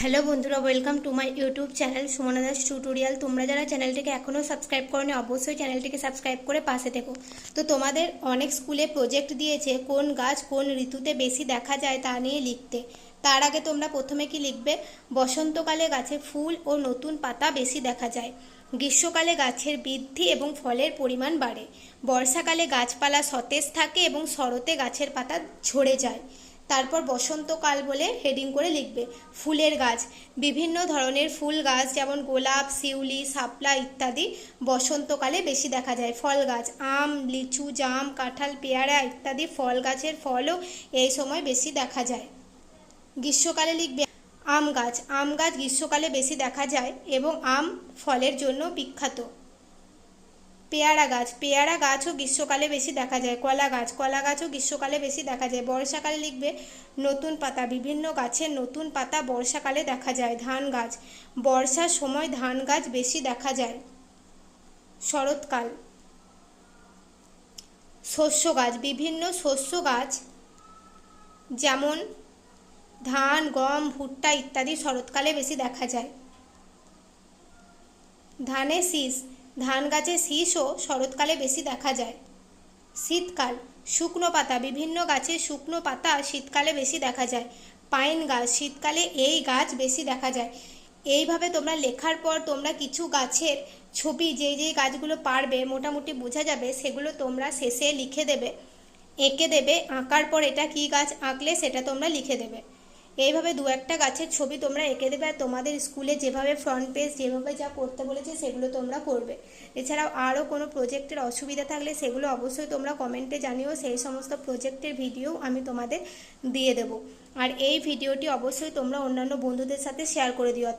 Hello বন্ধুরা welcome to my YouTube channel Sumana Das tutorial তোমরা যারা চ্যানেলটিকে এখনও সাবস্ক্রাইব করনি, অবশ্যই চ্যানেলটিকে সাবস্ক্রাইব করে পাশে থেকো। তো তোমাদের অনেক স্কুলে প্রজেক্ট দিয়েছে, কোন গাছ কোন ঋতুতে বেশি দেখা যায় তা নিয়ে লিখতে। তার আগে তোমরা প্রথমে কি লিখবে? বসন্তকালে গাছে ফুল ও নতুন পাতা বেশি দেখা যায়। গ্রীষ্মকালে গাছের বৃদ্ধি এবং ফলের পরিমাণ বাড়ে। বর্ষাকালে গাছপালা সতেজ থাকে এবং শরতে গাছের পাতা ঝরে যায়। তারপর বসন্তকাল বলে হেডিং করে লিখবে। ফুলের গাছ, বিভিন্ন ধরনের ফুল গাছ যেমন গোলাপ, শিউলি, শাপলা ইত্যাদি বসন্তকালে বেশি দেখা যায়। ফল গাছ, আম, লিচু, জাম, কাঁঠাল, পেয়ারা ইত্যাদি ফল গাছের ফলও এই সময় বেশি দেখা যায়। গ্রীষ্মকালে লিখবে, আম গাছ আম গাছ গ্রীষ্মকালে বেশি দেখা যায় এবং আম ফলের জন্য বিখ্যাত। পেয়ারা গাছ, পেয়ারা গাছও গ্রীষ্মকালে বেশি দেখা যায়, কলা গাছ, কলা গাছও গ্রীষ্মকালে বেশি দেখা যায়। বর্ষাকালে লিখবে, নতুন পাতা, বিভিন্ন গাছের নতুন পাতা বর্ষাকালে দেখা যায়, ধান গাছ। বর্ষার সময় ধান গাছ বেশি দেখা যায়। শরৎকাল। শস্য গাছ, বিভিন্ন শস্য গাছ যেমন ধান, গম, ভুট্টা ইত্যাদি শরৎকালে বেশি দেখা যায়। ধানের শীষ। ধান গাছের শীষও শরৎকালে বেশি দেখা যায়। শীতকাল, শুকনো পাতা, বিভিন্ন গাছের শুকনো পাতা শীতকালে বেশি দেখা যায়। পাইন গাছ, শীতকালে এই গাছ বেশি দেখা যায়। এইভাবে তোমরা লেখার পর তোমরা কিছু গাছের ছবি যেই যেই গাছগুলো পারবে, মোটামুটি বোঝা যাবে, সেগুলো তোমরা শেষে লিখে দেবে। এঁকে দেবে, আঁকার পর এটা কী গাছ আঁকলে সেটা তোমরা লিখে দেবে। এইভাবে দু একটা গাছের ছবি তোমরা এঁকে দেবে আর তোমাদের স্কুলে যেভাবে ফ্রন্ট পেজ যেভাবে যা করতে বলেছে সেগুলো তোমরা করবে। এছাড়াও আরও কোনো প্রজেক্টের অসুবিধা থাকলে সেগুলো অবশ্যই তোমরা কমেন্টে জানিও, সেই সমস্ত প্রজেক্টের ভিডিও আমি তোমাদের দিয়ে দেবো। আর এই ভিডিওটি অবশ্যই তোমরা অন্যান্য বন্ধুদের সাথে শেয়ার করে দিও। আর